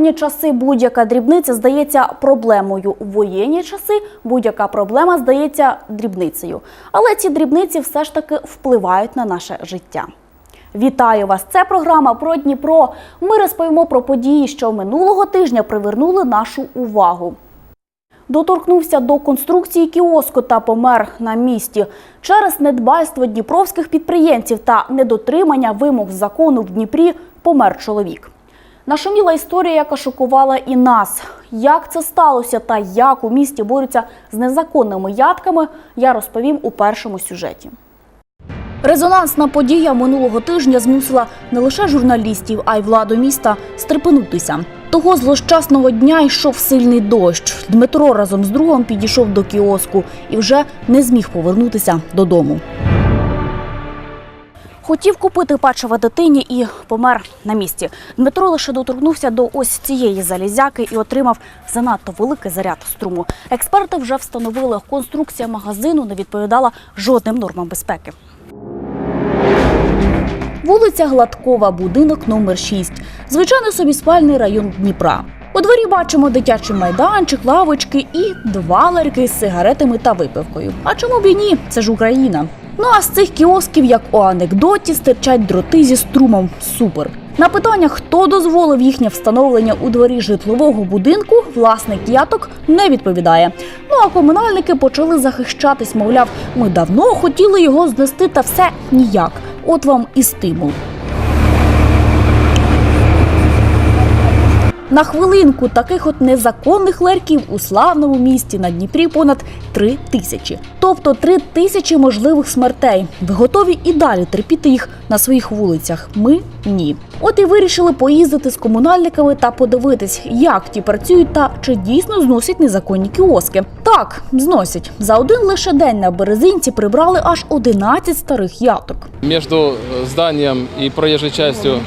мирні часи будь-яка дрібниця здається проблемою. У воєнні часи будь-яка проблема здається дрібницею. Але ці дрібниці все ж таки впливають на наше життя. Вітаю вас! Це програма про Дніпро. Ми розповімо про події, що минулого тижня привернули нашу увагу. Доторкнувся до конструкції кіоску та помер на місці. Через недбальство дніпровських підприємців та недотримання вимог закону в Дніпрі помер чоловік. Нашуміла історія, яка шокувала і нас. Як це сталося та як у місті борються з незаконними ядками, я розповім у першому сюжеті. Резонансна подія минулого тижня змусила не лише журналістів, а й владу міста стрепенутися. Того злощасного дня йшов сильний дощ. Дмитро разом з другом підійшов до кіоску і вже не зміг повернутися додому. Хотів купити печиво дитині і помер на місці. Дмитро лише доторкнувся до ось цієї залізяки і отримав занадто великий заряд струму. Експерти вже встановили, конструкція магазину не відповідала жодним нормам безпеки. Вулиця Гладкова, будинок номер 6. Звичайно собі спальний район Дніпра. У дворі бачимо дитячий майданчик, лавочки і два ларьки з сигаретами та випивкою. А чому б і ні? Це ж Україна. Ну а з цих кіосків, як у анекдоті, стирчать дроти зі струмом. Супер. На питання, хто дозволив їхнє встановлення у дворі житлового будинку, власник яток не відповідає. Ну а комунальники почали захищатись, мовляв, ми давно хотіли його знести, та все ніяк. От вам і стимул. На хвилинку таких от незаконних ларьків у славному місті на Дніпрі понад три тисячі. Тобто три тисячі можливих смертей. Ви готові і далі терпіти їх на своїх вулицях? Ми ні. От і вирішили поїздити з комунальниками та подивитись, як ті працюють та чи дійсно зносять незаконні кіоски. Так, зносять. За один лише день на березинці прибрали аж 11 старих яток. Между э, зданием и проезжей частью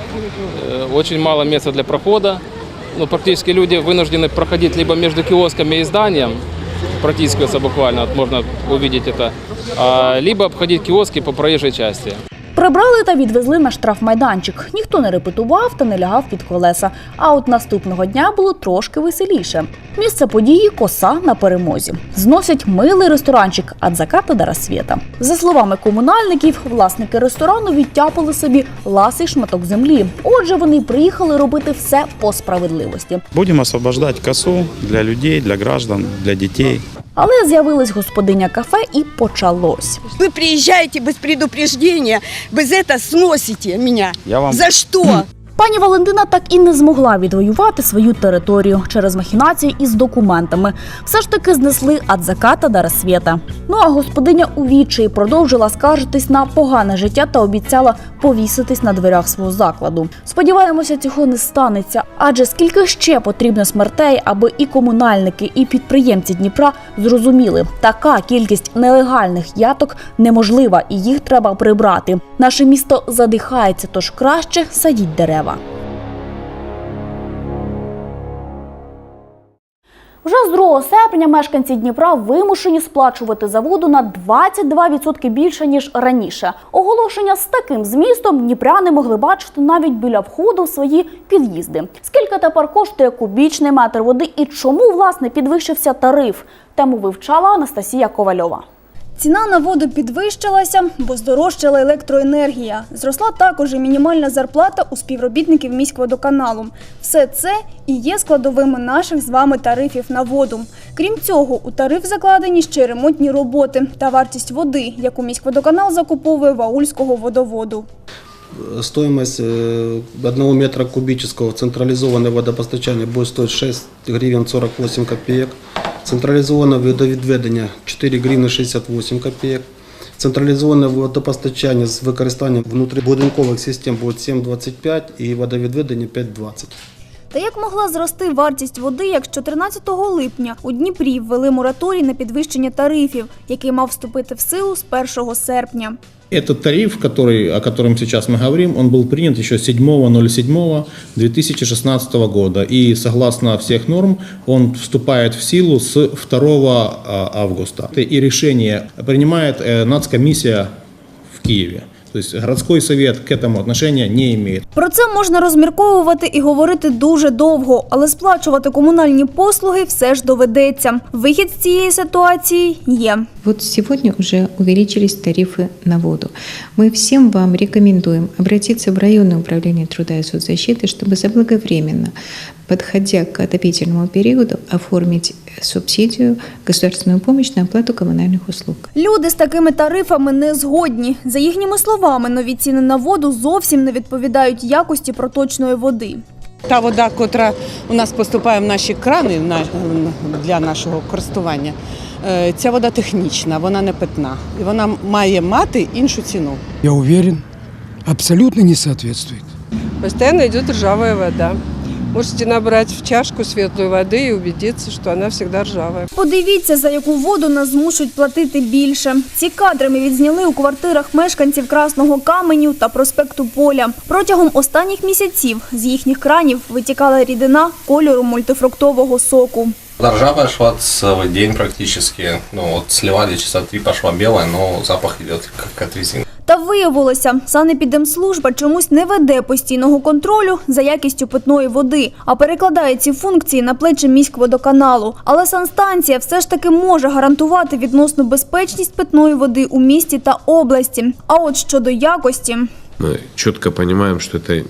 э, мало места для прохода Ну, практически люди вынуждены проходить либо между киосками и зданием, протискиваться буквально, вот можно увидеть это, а, либо обходить киоски по проезжей части. Прибрали та відвезли на штрафмайданчик. Ніхто не репетував та не лягав під колеса. А от наступного дня було трошки веселіше. Місце події коса на перемозі. Зносять милий ресторанчик від заката до розсвіта. За словами комунальників, власники ресторану відтяпали собі ласий шматок землі. Отже, вони приїхали робити все по справедливості. Будем освобождать косу для людей, для граждан, для детей. Але з'явилась господиня кафе і почалось. Вы приезжаете без предупреждения, без это сносите меня. Я вам За что? Пані Валентина так і не змогла відвоювати свою територію через махінації із документами. Все ж таки знесли ад заката до розсвіта. Ну а господиня у відчаї продовжила скаржитись на погане життя та обіцяла повіситись на дверях свого закладу. Сподіваємося, цього не станеться. Адже скільки ще потрібно смертей, аби і комунальники, і підприємці Дніпра зрозуміли, така кількість нелегальних яток неможлива, і їх треба прибрати. Наше місто задихається, тож краще садіть дерева. Вже з 2 серпня мешканці Дніпра вимушені сплачувати за воду на 22% більше ніж раніше. Оголошення з таким змістом дніпряни могли бачити навіть біля входу в свої під'їзди. Скільки тепер коштує кубічний метр води і чому власне підвищився тариф? Тему вивчала Анастасія Ковальова. Ціна на воду підвищилася, бо здорожчала електроенергія. Зросла також і мінімальна зарплата у співробітників міськводоканалу. Все це і є складовими наших з вами тарифів на воду. Крім цього, у тариф закладені ще ремонтні роботи та вартість води, яку міськводоканал закуповує в Аульського водоводу. Стоимость э, одного метра кубического централизованного водопостачания будет стоить 6 гривен 48 копеек. Централизованное водовідведення 4 гривны 68 копеек. Централізоване водопостачання з використанням внутрібудинкових систем буде 7,25 і водовідведення 5,20. Та як могла зрости вартість води, як з 14 липня у Дніпрі ввели мораторій на підвищення тарифів, який мав вступити в силу з 1 серпня. Этот тариф, который, о котором сейчас мы говорим, он был принят еще 7.07.2016 года. И согласно всех норм, он вступает в силу с 2 августа. И решение принимает э, нацкомиссия в Киеве. То есть городской совет к этому отношения не имеет. Про це можна розмірковувати і говорити дуже довго, але сплачувати комунальні послуги все ж доведеться. Вихід з цієї ситуації є. Вот сегодня уже увеличились тарифы на воду. Мы всем вам рекомендуем обратиться в районное управление труда и соцзащиты, чтобы заблаговременно, подходя к отопительному периоду, оформить субсидию, государственную помощь на оплату коммунальных услуг. Люди з такими тарифами не згодні. За їхніми словами, нові ціни на воду зовсім не відповідають якості проточної води. Та вода, котра у нас поступає в наші крани для нашого користування, е, ця вода технічна, вона не питна. І вона має мати іншу ціну. Я уверен, абсолютно не відповідає. Постійно йде ржавая вода. Можете набрать в чашку светлой воды и убедиться, что она всегда ржавая. Подивіться, за яку воду нас змушують платити більше. Ці кадри ми відзняли у квартирах мешканців Красного Каменю та проспекту Поля. Протягом останніх місяців з їхніх кранів витікала рідина кольору мультифруктового соку. Ржавая шла целый день практически. Ну вот сливали часа три, пошла белая, но запах идет как от резины. Та виявилося, санепідемслужба чомусь не веде постійного контролю за якістю питної води, а перекладає ці функції на плечі міськводоканалу. Але санстанція все ж таки може гарантувати відносну безпечність питної води у місті та області. А от щодо якості. Мы четко понимаем, что это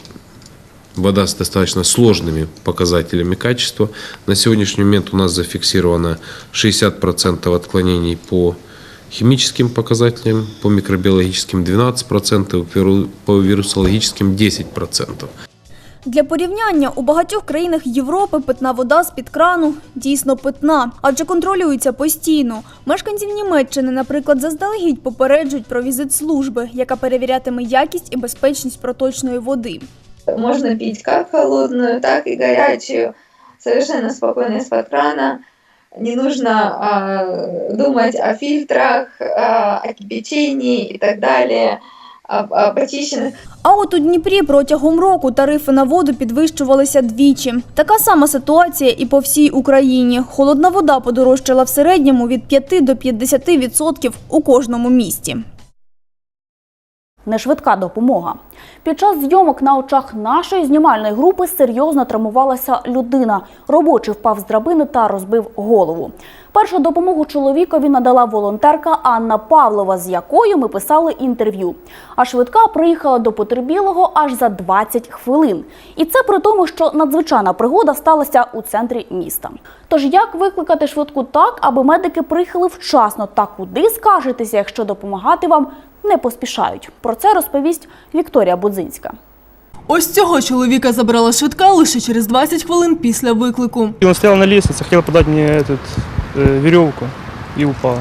вода с достаточно сложными показателями качества. На сегодняшний момент у нас зафиксировано 60% отклонений по химическим показателям, по микробиологическим 12%, по- по вирусологическим 10%. Для порівняння у багатьох країнах Європи питна вода з-під крану дійсно питна, адже контролюється постійно. Мешканців Німеччини, наприклад, заздалегідь попереджують про візит служби, яка перевірятиме якість і безпечність проточної води. Можно пить как холодную, так и горячую, совершенно спокойно из-под крана. Не нужно э, думать о фильтрах, э, о кипячении и так далее, А от у Дніпрі протягом року тарифи на воду підвищувалися двічі. Така сама ситуація і по всій Україні. Холодна вода подорожчала в середньому від 5 до 50% відсотків у кожному місті. Нешвидка допомога. Під час зйомок на очах нашої знімальної групи серйозно травмувалася людина. Робочий впав з драбини та розбив голову. Першу допомогу чоловікові надала волонтерка Анна Павлова, з якою ми писали інтерв'ю. А швидка приїхала до потерпілого аж за 20 хвилин. І це при тому, що надзвичайна пригода сталася у центрі міста. Тож як викликати швидку так, аби медики приїхали вчасно та куди скажетеся, якщо допомагати вам не поспішають? Про це розповість Вікторія Будзинська. Ось цього чоловіка забрала швидка лише через 20 хвилин після виклику. Он стоял на лестнице, хотел подать мне этот, э, веревку и упал.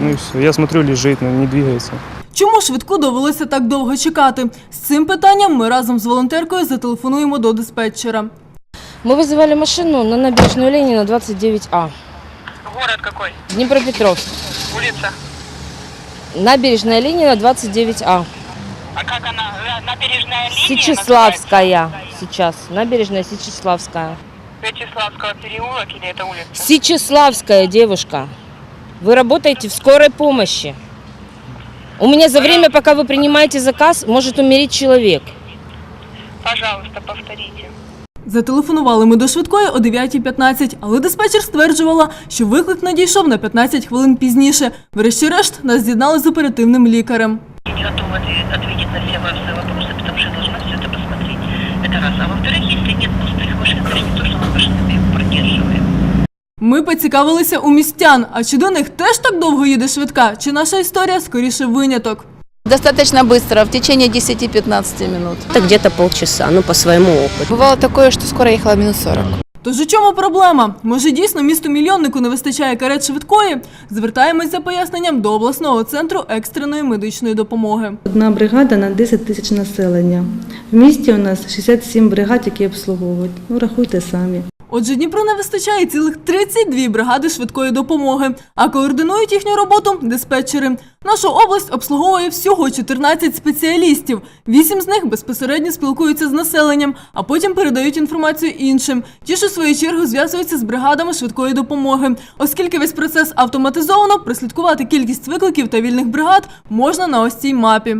Ну и все. Я смотрю, лежит, но не двигается. Чому швидку довелося так довго чекати? З цим питанням ми разом з волонтеркою зателефонуємо до диспетчера. Мы вызывали машину на набережную Ленина 29А. Город какой? Днепропетровск. Улица. Набережная Ленина 29А. А как она? Набережная Сечеславская сейчас. Набережная Сечеславская. Вячеславского переулок или это улица? Сечеславская девушка. Вы работаете в скорой помощи. У меня за время, пока вы принимаете заказ, может умереть человек. Пожалуйста, повторите. Зателефонували ми до швидкої о 9.15, але диспетчер стверджувала, що виклик надійшов на 15 хвилин пізніше. Врешті-решт нас з'єднали з оперативним лікарем. Я не готова ответить на все ваши вопросы, потому что я должна все это посмотреть. Это раз. А во-вторых, если нет пустых машин, это же не то, что мы машинами продерживаем. Ми поцікавилися у містян, а чи до них теж так довго їде швидка, чи наша історія скоріше виняток. Достаточно быстро, в течение 10-15 минут. Это где-то полчаса, ну по своему опыту. Бывало такое, что скоро ехала минут 40. Тож у чому проблема? Може дійсно місту мільйоннику не вистачає карет швидкої? Звертаємось за поясненням до обласного центру екстреної медичної допомоги. Одна бригада на 10 тисяч населення. В місті у нас 67 бригад, які обслуговують. Ну, рахуйте самі. Отже, Дніпру не вистачає цілих 32 бригади швидкої допомоги, а координують їхню роботу диспетчери. Нашу область обслуговує всього 14 спеціалістів. Вісім з них безпосередньо спілкуються з населенням, а потім передають інформацію іншим. Ті ж у свою чергу зв'язуються з бригадами швидкої допомоги. Оскільки весь процес автоматизовано, прослідкувати кількість викликів та вільних бригад можна на ось цій мапі.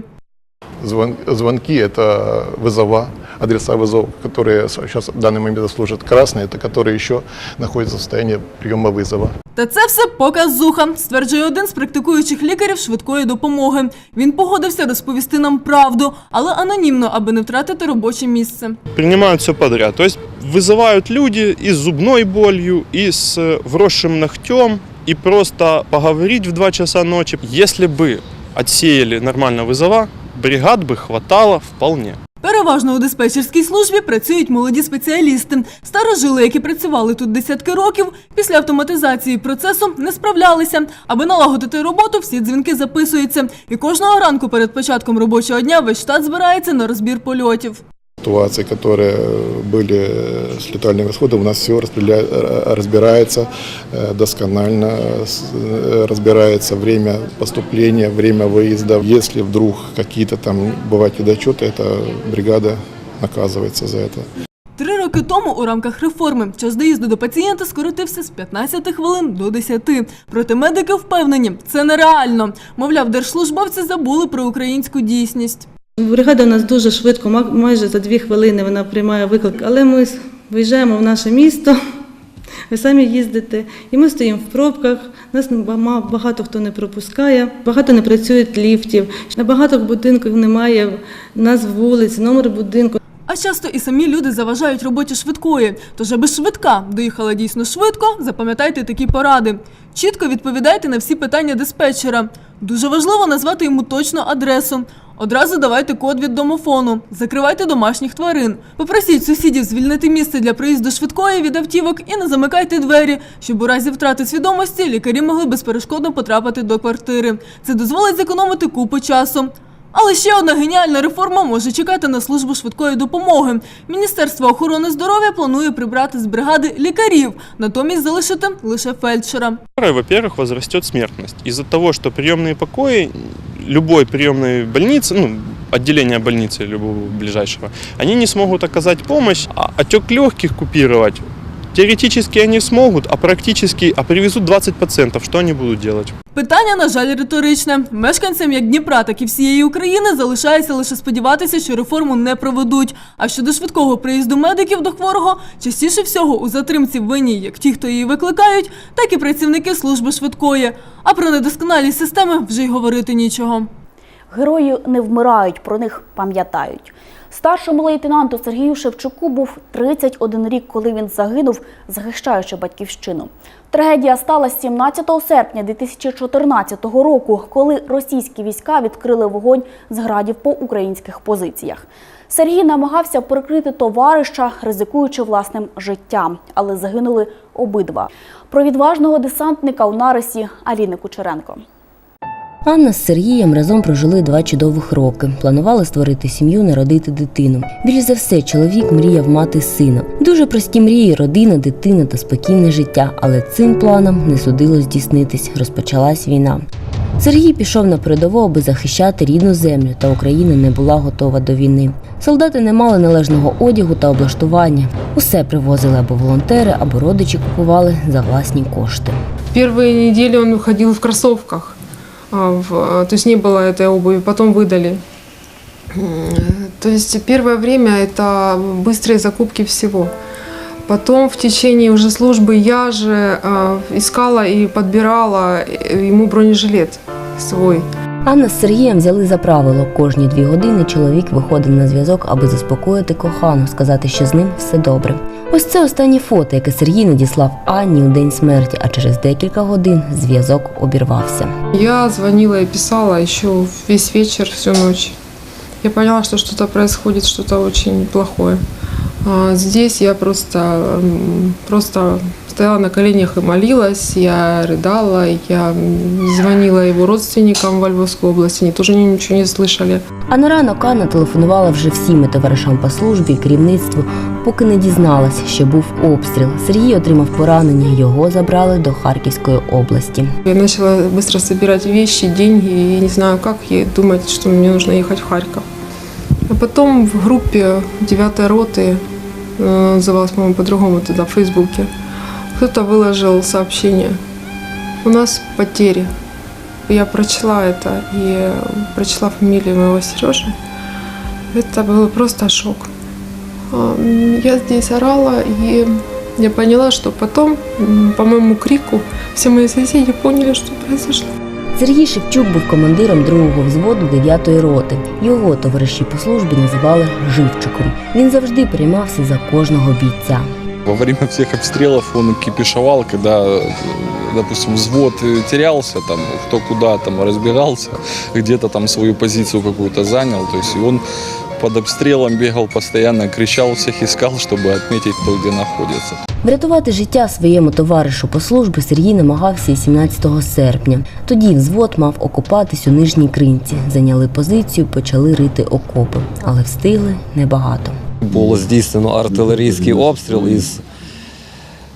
звон- звонки, это вызова, адреса вызов, которые сейчас в данный момент служат красные, это которые еще находятся в состоянии приема вызова. Та це все показуха, стверджує один з практикуючих лікарів швидкої допомоги. Він погодився розповісти нам правду, але анонімно, аби не втратити робоче місце. Принимают все подряд. То есть вызывают люди и с зубной болью, и с э, вросшим ногтем, и просто поговорить в 2 часа ночи. Если бы отсеяли нормально вызова, бригад бы хватало вполне. Переважно у диспетчерській службі працюють молоді спеціалісти. Старожили, які працювали тут десятки років, після автоматизації процесу не справлялися. Аби налагодити роботу, всі дзвінки записуються. І кожного ранку перед початком робочого дня весь штат збирається на розбір польотів. Ситуации, которые были с летальным исходом, у нас все разбирается э, досконально, с- э, разбирается время поступления, время выезда. Если вдруг какие-то там бывают недочеты, эта бригада наказывается за это. Три роки тому у рамках реформи час доїзду до пацієнта скоротився з 15 хвилин до 10. Проте медики впевнені, це нереально. Мовляв, держслужбовці забули про українську дійсність. Бригада у нас дуже швидко, ма- майже за дві хвилини вона приймає виклик, але ми виїжджаємо в наше місто, ви самі їздите, і ми стоїмо в пробках, нас багато хто не пропускає, багато не працюють ліфтів, на багато будинків немає назв вулиць, номер будинку. А часто і самі люди заважають роботі швидкої. Тож, аби швидка доїхала дійсно швидко, запам'ятайте такі поради. Чітко відповідайте на всі питання диспетчера. Дуже важливо назвати йому точну адресу. Одразу давайте код від домофону, закривайте домашніх тварин. Попросіть сусідів звільнити місце для проїзду швидкої від автівок і не замикайте двері, щоб у разі втрати свідомості лікарі могли безперешкодно потрапити до квартири. Це дозволить зекономити купу часу. Але ще одна геніальна реформа може чекати на службу швидкої допомоги. Міністерство охорони здоров'я планує прибрати з бригади лікарів, натомість залишити лише фельдшера. Во-первых, возрастет смертность. Из-за того, что приемные покои любой приемной больницы, ну, отделения больницы любого ближайшего, они не смогут оказать помощь, а отек легких купировать теоретически они смогут, а практически, а привезут 20 пациентов, что они будут делать? Питання, на жаль, риторичне. Мешканцям як Дніпра, так і всієї України залишається лише сподіватися, що реформу не проведуть. А щодо швидкого приїзду медиків до хворого, частіше всього у затримці винні як ті, хто її викликають, так і працівники служби швидкої. А про недосконалість системи вже й говорити нічого. Герої не вмирають, про них пам'ятають. Старшому лейтенанту Сергію Шевчуку був 31 рік, коли він загинув, захищаючи батьківщину. Трагедія сталася 17 серпня 2014 року, коли російські війська відкрили вогонь з градів по українських позиціях. Сергій намагався прикрити товариша, ризикуючи власним життям, але загинули обидва. Про відважного десантника у нарисі Аліни Кучеренко. Анна з Сергієм разом прожили два чудових роки. Планували створити сім'ю, народити дитину. Більш за все, чоловік мріяв мати сина. Дуже прості мрії, родина, дитина та спокійне життя. Але цим планам не судило здійснитись. Розпочалась війна. Сергій пішов на передову, аби захищати рідну землю, та Україна не була готова до війни. Солдати не мали належного одягу та облаштування. Усе привозили або волонтери, або родичі купували за власні кошти. Первые недели он ходил в в- то есть не было этой обуви, потом выдали. М, То есть первое время это быстрые закупки всего. Потом в течение уже службы я же а, искала и подбирала э, ему бронежилет свой. Анна з Сергієм взяли за правило. Кожні дві години чоловік виходив на зв'язок, аби заспокоїти кохану, сказати, що з ним все добре. Ось це останнє фото, яке Сергій надіслав Анні у день смерті, а через декілька годин зв'язок обірвався. Я дзвонила і писала ще весь вечір, всю ночь. Я поняла, що щось відбувається, щось дуже плохое. А здесь я просто, м, просто стояла на коленях и молилась, я рыдала, я м, звонила его родственникам во Львовской области, они тоже ничего не слышали. А на ранок Анна телефонувала вже всім і товаришам по службі і керівництву, поки не дізналась, що був обстріл. Сергій отримав поранення. Його забрали до Харківської області. Я начала быстро собирать вещи, деньги, и не знаю как, и думать, что мне нужно ехать в Харьков. А потом в группе 9 роты, называлась, по-моему, по-другому тогда, в Фейсбуке, кто-то выложил сообщение. У нас потери. Я прочла это и прочла фамилию моего Сережи. это был просто шок. А, Я здесь орала, и я поняла, что потом, по моему крику, все мои соседи поняли, что произошло. Сергій Шевчук був командиром другого взводу 9-ї роти. Його товариші по службі називали Живчиком. Він завжди приймався за кожного бійця. Во время всех обстрелов он кипишевал, когда, допустим, взвод терялся, там, кто куда там разбегался, где-то там свою позицию какую-то занял. То есть он под обстрелом бегал постоянно, кричал, всех искал, чтобы отметить, кто где находится. Врятувати життя своєму товаришу по службі Сергій намагався і 17 серпня. Тоді взвод мав окопатись у нижній кринці. Зайняли позицію, почали рити окопи, але встигли небагато. Було здійснено артилерійський обстріл із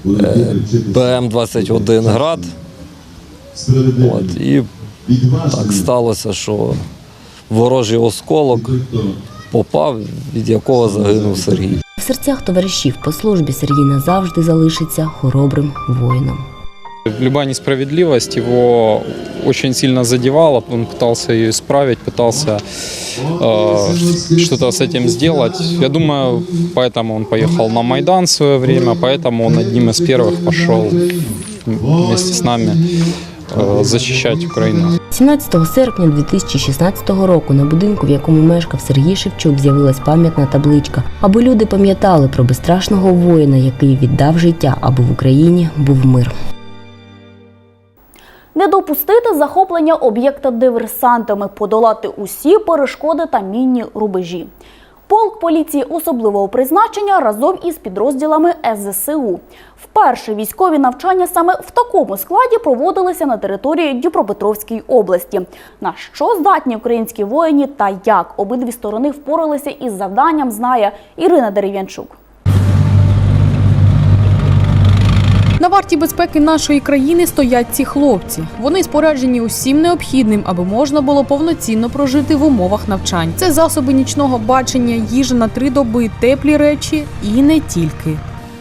е, БМ-21 град. От, і так сталося, що ворожий осколок попав, від якого загинув Сергій. В серцях товаришів по службі Сергій назавжди залишиться хоробрим воїном. Любая несправедливость его очень сильно задевала, он пытался ее исправить, пытался э, что-то с этим сделать. Я думаю, поэтому он поехал на Майдан в свое время, поэтому он одним из первых пошел вместе с нами э, защищать Украину. 17 серпня 2016 року на будинку, в якому мешкав Сергій Шевчук, з'явилась пам'ятна табличка, аби люди пам'ятали про безстрашного воїна, який віддав життя, аби в Україні був мир. Не допустити захоплення об'єкта диверсантами, подолати усі перешкоди та мінні рубежі. Полк поліції особливого призначення разом із підрозділами СЗСУ. Вперше військові навчання саме в такому складі проводилися на території Дніпропетровської області. На що здатні українські воїні та як обидві сторони впоралися із завданням, знає Ірина Дерев'янчук. На варті безпеки нашої країни стоять ці хлопці. Вони споряджені усім необхідним, аби можна було повноцінно прожити в умовах навчань. Це засоби нічного бачення, їжа на три доби, теплі речі і не тільки.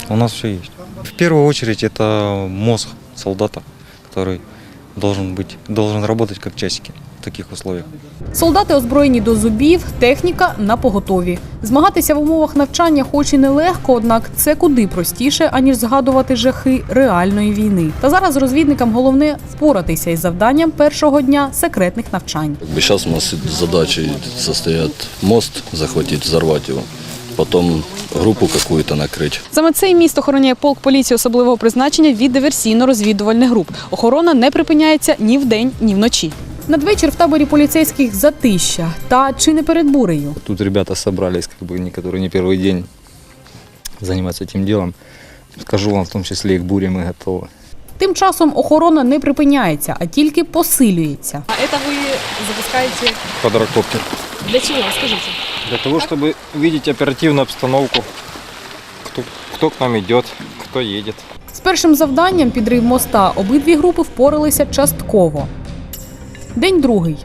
У нас все есть. В первую очередь это мозг солдата, который должен быть, должен работать как часики в таких условиях. Солдати озброєні до зубів, техніка на поготові. Змагатися в умовах навчання, хоч і нелегко, однак це куди простіше, аніж згадувати жахи реальної війни. Та зараз розвідникам головне впоратися із завданням першого дня секретних навчань. Сейчас у нас задачи состоят мост захватить, взорвать его, потом группу какую-то накрыть. Саме цей міст охороняє полк поліції особливого призначення від диверсійно-розвідувальних груп. Охорона не припиняється ні вдень, ні вночі. Надвечір в таборі поліцейських затища. Та чи не перед бурею? Тут ребята собрались, как бы, которые не первый день заниматься этим делом. Скажу вам, в том числе и к буре мы готовы. Тим часом охорона не припиняється, а тільки посилюється. А це ви запускаєте Квадрокоптер. для чого? Скажіть. Для того, чтобы видеть оперативную обстановку, кто, кто к нам идет, кто едет. З першим завданням підрив моста обидві групи впоралися частково. День другий.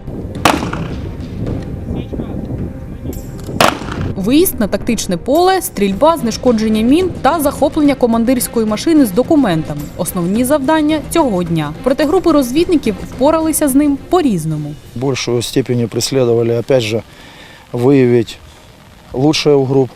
Виїзд на тактичне поле, стрільба, знешкодження мін та захоплення командирської машини з документами основні завдання цього дня. Проте групи розвідників впоралися з ним по-різному. В большую степени преследовали, опять же, выявить лучшее у групп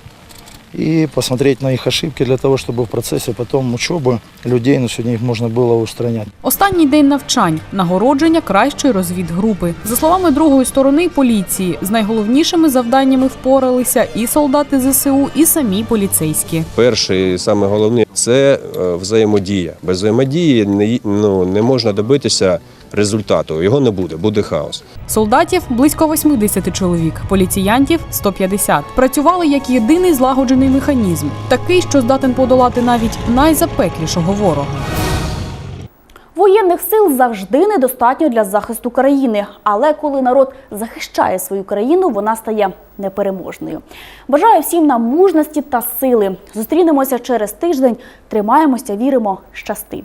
и посмотреть на их ошибки для того, чтобы в процессе потом учебы людей на сегодня их можно было устранять. Останній день навчань нагородження кращої розвідгрупи. За словами другої сторони поліції, з найголовнішими завданнями впоралися і солдати ЗСУ, і самі поліцейські. Перше і саме головне це е, взаємодія. Без взаємодії не, й- ну, не можна добитися результату. Його не буде, буде хаос. Солдатів близько 80 чоловік, поліціянтів 150. Працювали як єдиний злагоджений механізм, такий, що здатен подолати навіть найзапеклішого ворога. Воєнних сил завжди недостатньо для захисту країни, але коли народ захищає свою країну, вона стає непереможною. Бажаю всім нам мужності та сили. Зустрінемося через тиждень. Тримаємося, віримо, щасти.